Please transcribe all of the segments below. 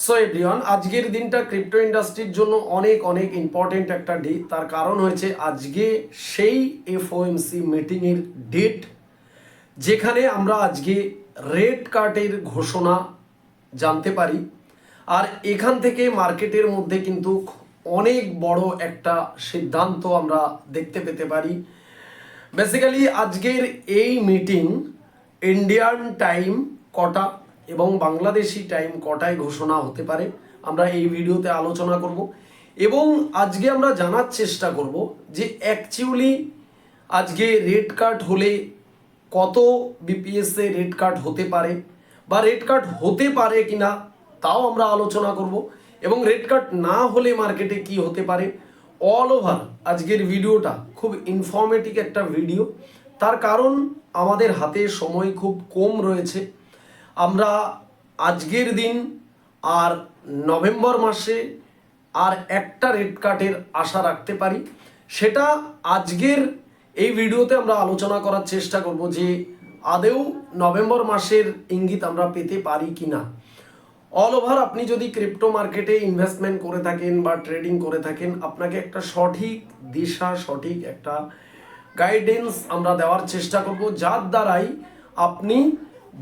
So everyone আজকের দিনটা crypto ইন্ডাস্ট্রির জন্য অনেক অনেক ইম্পর্টেন্ট একটা ডে তার কারণ হয়েছে আজকে সেই এফওএমসি মিটিংয়ের ডেট যেখানে আমরা আজকে রেড কার্ডের ঘোষণা জানতে পারি। আর এখান থেকে মার্কেটের মধ্যে কিন্তু অনেক বড় একটা সিদ্ধান্ত আমরা দেখতে পেতে পারি। বেসিক্যালি আজকের এই মিটিং ইন্ডিয়ান টাইম কটা? এবং বাংলাদেশি টাইম কটায় ঘোষণা হতে পারে, আমরা এই ভিডিওতে আলোচনা করব। এবং আজকে আমরা জানার চেষ্টা করব যে অ্যাকচুয়ালি আজকে রেড কার্ড হলে কত বিপিএসে রেড কার্ড হতে পারে বা রেড কার্ড হতে পারে কি না তাও আমরা আলোচনা করব এবং রেড কার্ড না হলে মার্কেটে কি হতে পারে অল ওভার আজকের ভিডিওটা খুব ইনফর্মেটিভ একটা ভিডিও তার কারণ আমাদের হাতে সময় খুব কম রয়েছে। আমরা আজকের দিন আর নভেম্বর মাসে আর একটা রেড কার্ডের আশা রাখতে পারি। সেটা আজকের এই ভিডিওতে আমরা আলোচনা করার চেষ্টা করব যে আদেও নভেম্বর মাসের ইঙ্গিত আমরা পেতে পারি কি না অল ওভার আপনি যদি ক্রিপ্টো মার্কেটে ইনভেস্টমেন্ট করে থাকেন বা ট্রেডিং করে থাকেন, আপনাকে একটা সঠিক দিশা, সঠিক একটা গাইডেন্স আমরা দেওয়ার চেষ্টা করব, যার দ্বারাই আপনি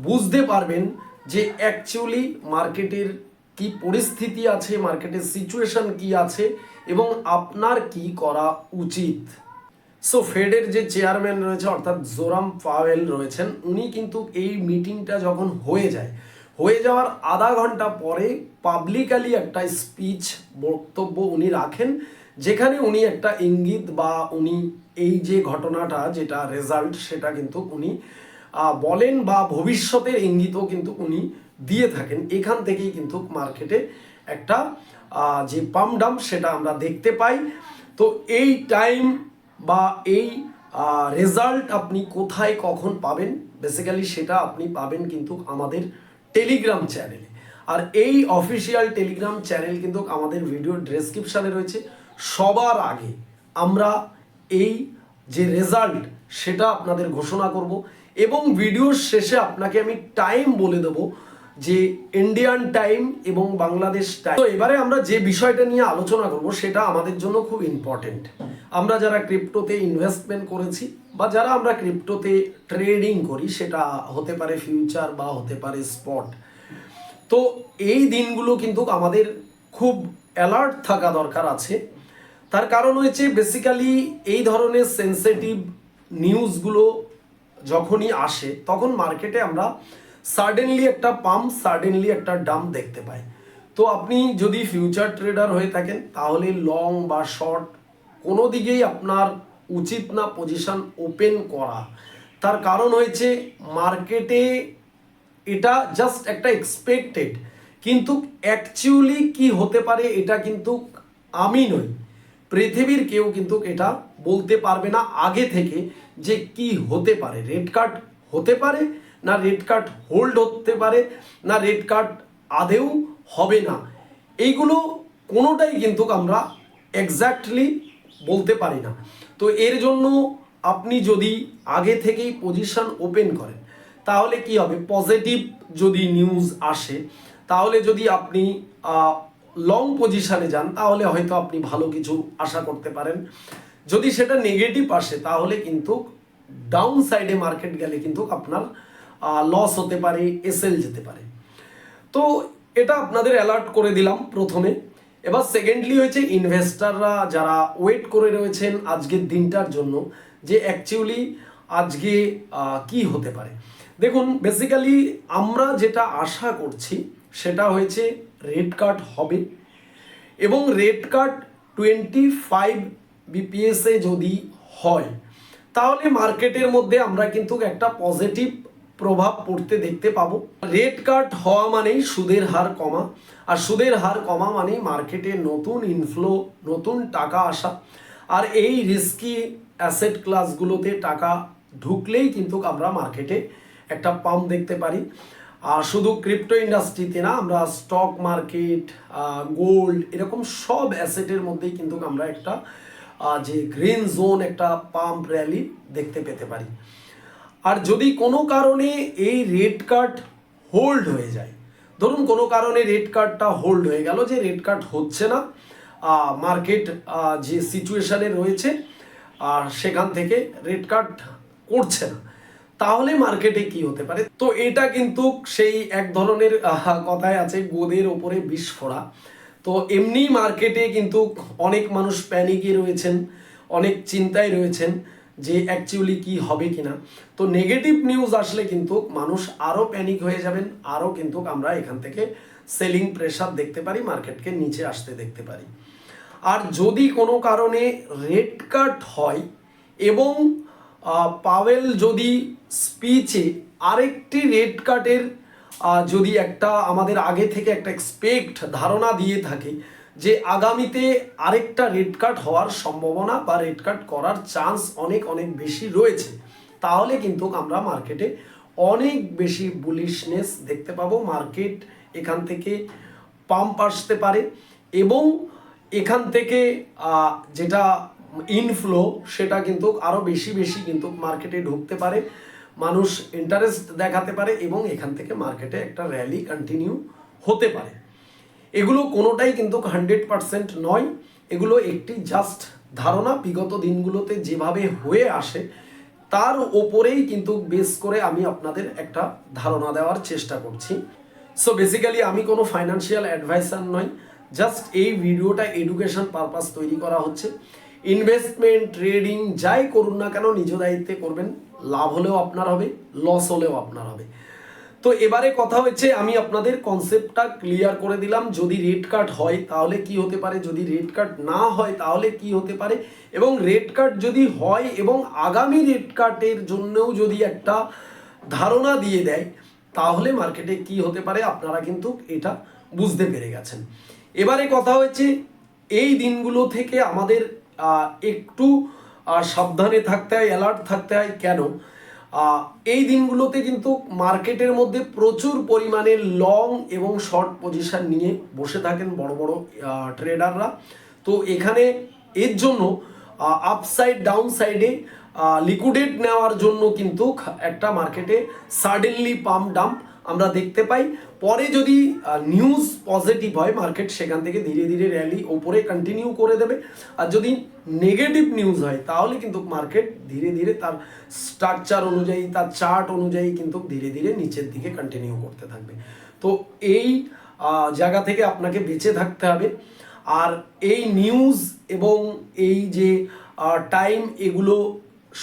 বুঝতে পারবেন যে অ্যাকচুয়ালি মার্কেটের কি পরিস্থিতি আছে মার্কেটের সিচুয়েশন কি আছে এবং আপনার কি করা উচিত। সো ফেডের যে চেয়ারম্যান রয়েছে, অর্থাৎ জোরাম পাওয়েল রয়েছেন, উনি কিন্তু এই মিটিংটা যখন হয়ে যায়, হয়ে যাওয়ার আধা ঘণ্টা পরে পাবলিকালি একটা স্পিচ বক্তব্য উনি রাখেন, যেখানে উনি একটা ইঙ্গিত বা উনি এই যে ঘটনাটা, যেটা রেজাল্ট সেটা কিন্তু উনি বলেন বা ভবিষ্যতের ইঙ্গিতও কিন্তু উনি দিয়ে থাকেন। এখান থেকেই কিন্তু মার্কেটে একটা যে পাম ডাম সেটা আমরা দেখতে পাই। তো এই টাইম বা এই রেজাল্ট আপনি কোথায় কখন পাবেন? বেসিক্যালি সেটা আপনি পাবেন কিন্তু আমাদের টেলিগ্রাম চ্যানেলে। আর এই অফিসিয়াল টেলিগ্রাম চ্যানেল কিন্তু আমাদের ভিডিও ডেসক্রিপশানে রয়েছে। সবার আগে আমরা এই যে রেজাল্ট, সেটা আপনাদের ঘোষণা করব। এবং ভিডিওর শেষে আপনাকে আমি টাইম বলে দেবো যে ইন্ডিয়ান টাইম এবং বাংলাদেশ টাইম তো এবারে আমরা যে বিষয়টা নিয়ে আলোচনা করব, সেটা আমাদের জন্য খুব ইম্পর্টেন্ট আমরা যারা ক্রিপ্টোতে ইনভেস্টমেন্ট করেছি বা যারা আমরা ক্রিপ্টোতে ট্রেডিং করি, সেটা হতে পারে ফিউচার বা হতে পারে স্পট তো এই দিনগুলো কিন্তু আমাদের খুব অ্যালার্ট থাকা দরকার আছে। তার কারণ হয়েছে বেসিক্যালি এই ধরনের সেন্সিটিভ নিউজগুলো যখনই আসে, তখন মার্কেটে আমরা সাডেনলি একটা পাম্প সাডেনলি একটা ডাম দেখতে পাই। তো আপনি যদি ফিউচার ট্রেডার হয়ে থাকেন, তাহলে লং বা শর্ট কোনো দিকেই আপনার উচিত না পজিশন ওপেন করা। তার কারণ হয়েছে মার্কেটে এটা জাস্ট একটা এক্সপেক্টেড কিন্তু অ্যাকচুয়ালি কি হতে পারে, এটা কিন্তু আমি নই। পৃথিবীর কেউ কিন্তু এটা বলতে পারবে না আগে থেকে যে কি হতে পারে। রেড কার্ড হতে পারে না রেড কার্ড হোল্ড হতে পারে না রেড কার্ড আদেও হবে না। এইগুলো কোনোটাই কিন্তু আমরা এক্স্যাক্টলি বলতে পারি না। তো এর জন্য আপনি যদি আগে থেকেই পজিশন ওপেন করেন, তাহলে কি হবে? পজিটিভ যদি নিউজ আসে, তাহলে যদি আপনি লং পজিশনে যান, তাহলে হয়তো আপনি ভালো কিছু আশা করতে পারেন। যদি সেটা নেগেটিভ আসে, তাহলে কিন্তু ডাউন সাইডে মার্কেট গেলে কিন্তু আপনার লস হতে পারে এসএল যেতে পারে। তো এটা আপনাদের অ্যালার্ট করে দিলাম প্রথমে। এবার সেকেন্ডলি হয়েছে ইনভেস্টাররা যারা ওয়েট করে রয়েছেন আজকের দিনটার জন্য, যে অ্যাকচুয়ালি আজকে কি হতে পারে। দেখুন বেসিক্যালি আমরা যেটা আশা করছি, সেটা হয়েছে রেড কার্ড হবে। এবং রেড কার্ড টোয়েন্টি ফাইভ বিপিএসে যদি হয়, তাহলে মার্কেটের মধ্যে আমরা কিন্তু একটা পজিটিভ প্রভাব পড়তে দেখতে পাবো। রেড কার্ড হওয়া মানেই সুদের হার কমা, আর সুদের হার কমা মানেই মার্কেটে নতুন ইনফ্লো নতুন টাকা আসা। আর এই রিস্কি অ্যাসেট ক্লাসগুলোতে টাকা ঢুকলেই কিন্তু আমরা মার্কেটে একটা পাম্প দেখতে পারি। শুধু ক্রিপ্টো ইন্ডাস্ট্রিতে না, আমরা স্টক মার্কেট গোল্ড এরকম সব অ্যাসেটের মধ্যেই কিন্তু আমরা একটা যে গ্রিন জোন একটা পাম্প র্যালি দেখতে পেতে পারি। আর যদি কোনো কারণে এই রেড কার্ড হোল্ড হয়ে যায়, ধরুন কোনো কারণে রেড কার্ডটা হোল্ড হয়ে গেল যে রেড কার্ড হচ্ছে না মার্কেট যে সিচুয়েশানে রয়েছে, আর সেখান থেকে রেড কার্ড করছে না তাহলে মার্কেটে কি হতে পারে? তো এটা কিন্তু সেই এক ধরনের কথায় আছে, গোদের ওপরে বিস্ফোরা তো এমনি মার্কেটে কিন্তু অনেক মানুষ প্যানিকে রয়েছেন, অনেক চিন্তায় রয়েছেন যে অ্যাকচুয়ালি কি হবে কিনা। তো নেগেটিভ নিউজ আসলে কিন্তু মানুষ আরও প্যানিক হয়ে যাবেন আরও কিন্তু আমরা এখান থেকে সেলিং প্রেশার দেখতে পারি, মার্কেটকে নিচে আসতে দেখতে পারি। আর যদি কোনো কারণে রেড কাট হয় এবং পাওয়েল যদি স্পিচে আরেকটি রেড কার্ডের যদি একটা আমাদের আগে থেকে একটা এক্সপেক্ট ধারণা দিয়ে থাকে যে আগামীতে আরেকটা রেড কার্ড হওয়ার সম্ভাবনা বা রেড কার্ড করার চান্স অনেক অনেক বেশি রয়েছে, তাহলে কিন্তু আমরা মার্কেটে অনেক বেশি বুলিশনেস দেখতে পাবো। মার্কেট এখান থেকে পাম্প আসতে পারে এবং এখান থেকে যেটা ইনফ্লো সেটা কিন্তু আরও বেশি বেশি কিন্তু মার্কেটে ঢুকতে পারে। মানুষ ইন্টারেস্ট দেখাতে পারে এবং এখান থেকে মার্কেটে একটা র্যালি কন্টিনিউ হতে পারে। এগুলো কোনোটাই কিন্তু হান্ড্রেড পারসেন্ট নয়। এগুলো একটি জাস্ট ধারণা। বিগত দিনগুলোতে যেভাবে হয়ে আসে, তার ওপরেই কিন্তু বেস করে আমি আপনাদের একটা ধারণা দেওয়ার চেষ্টা করছি। সো বেসিক্যালি আমি কোনো ফাইন্যান্সিয়াল অ্যাডভাইসার নই। জাস্ট এই ভিডিওটা এডুকেশন পারপাস তৈরি করা হচ্ছে। ইনভেস্টমেন্ট ট্রেডিং যাই করুন না কেন নিজ দায়িত্বে করবেন, লাভ হলেও আপনার হবে লস হলেও আপনার হবে। তো এবারে কথা হচ্ছে, আমি আপনাদের কনসেপ্টটা ক্লিয়ার করে দিলাম, যদি রেড কার্ড হয় তাহলে কি হতে পারে, যদি রেড কার্ড না হয় তাহলে কি হতে পারে, এবং রেড কার্ড যদি হয় এবং আগামী রেড কার্ডের জন্যও যদি একটা ধারণা দিয়ে দেয়, তাহলে মার্কেটে কি হতে পারে, আপনারা কিন্তু এটা বুঝতে পেরে গেছেন। এবারে কথা হচ্ছে, এই দিনগুলো থেকে আমাদের একটু সাবধানে থাকতে হয় অ্যালার্ট থাকতে হয়, কেন? এই দিনগুলোতে কিন্তু মার্কেটের মধ্যে প্রচুর পরিমাণে লং এবং শর্ট পজিশন নিয়ে বসে থাকেন বড় বড় ট্রেডাররা তো এখানে এর জন্য আপসাইড ডাউন সাইডে লিকুইডেট নেওয়ার জন্য কিন্তু একটা মার্কেটে সাডেনলি পাম্প ডাম্প আমরা দেখতে পাই। পরে যদি নিউজ পজিটিভ হয় মার্কেট সেখান থেকে ধীরে ধীরে র্যালি ওপরে কন্টিনিউ করে দেবে। আর যদি নেগেটিভ নিউজ হয়, তাহলে কিন্তু মার্কেট ধীরে ধীরে তার স্ট্রাকচার অনুযায়ী, তার চার্ট অনুযায়ী কিন্তু ধীরে ধীরে নিচের দিকে কন্টিনিউ করতে থাকবে। তো এই জায়গা থেকে আপনাকে বেঁচে থাকতে হবে। আর এই নিউজ এবং এই যে টাইম এগুলো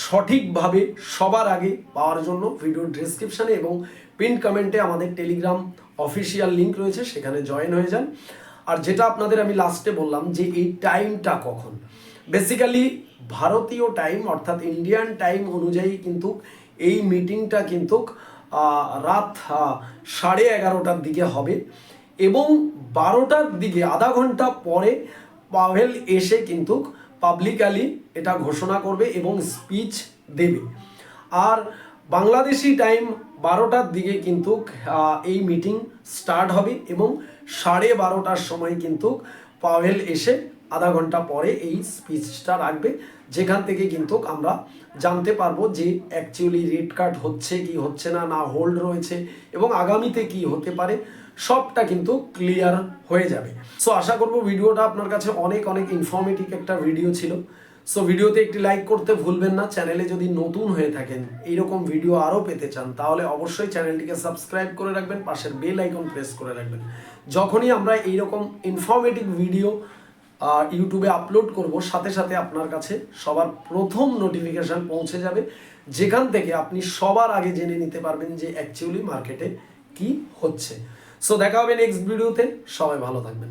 সঠিকভাবে সবার আগে পাওয়ার জন্য ভিডিও ডেসক্রিপশানে এবং পিন কমেন্টে আমাদের টেলিগ্রাম অফিসিয়াল লিঙ্ক রয়েছে, সেখানে জয়েন হয়ে যান। আর যেটা আপনাদের আমি লাস্টে বললাম যে এই টাইমটা কখন? বেসিক্যালি ভারতীয় টাইম অর্থাৎ ইন্ডিয়ান টাইম অনুযায়ী কিন্তু এই মিটিংটা কিন্তু রাত সাড়ে এগারোটার দিকে হবে। এবং বারোটার দিকে, আধা ঘণ্টা পরে পাভেল এসে কিন্তু পাবলিকালি এটা ঘোষণা করবে এবং স্পিচ দেবে। আর বাংলাদেশি টাইম বারোটার দিকে কিন্তু এই মিটিং স্টার্ট হবে এবং সাড়ে বারোটার সময় কিন্তু পাভেল এসে আধা ঘণ্টা পরে এই স্পিচটা রাখবে। যেখান থেকে কিন্তু আমরা জানতে পারব যে অ্যাকচুয়ালি রেড কার্ড হচ্ছে কি হচ্ছে না না হোল্ড রয়েছে এবং আগামীতে কি হতে পারে, সবটা কিন্তু ক্লিয়ার হয়ে যাবে। সো আশা করব ভিডিওটা আপনার কাছে অনেক অনেক ইনফরমেটিভ একটা ভিডিও ছিল। সো ভিডিওতে একটি লাইক করতে ভুলবেন না। চ্যানেলে যদি নতুন হয়ে থাকেন, এইরকম ভিডিও আরও পেতে চান, তাহলে অবশ্যই চ্যানেলটিকে সাবস্ক্রাইব করে রাখবেন, পাশের বেল আইকন প্রেস করে রাখবেন। যখনই আমরা এইরকম ইনফরমেটিভ ভিডিও ইউটিউবে আপলোড করব, সাথে সাথে আপনার কাছে সবার প্রথম নোটিফিকেশন পৌঁছে যাবে। যেখান থেকে আপনি সবার আগে জেনে নিতে পারবেন যে অ্যাকচুয়ালি মার্কেটে কি হচ্ছে। সো দেখা হবে নেক্সট ভিডিওতে সবাই ভালো থাকবেন।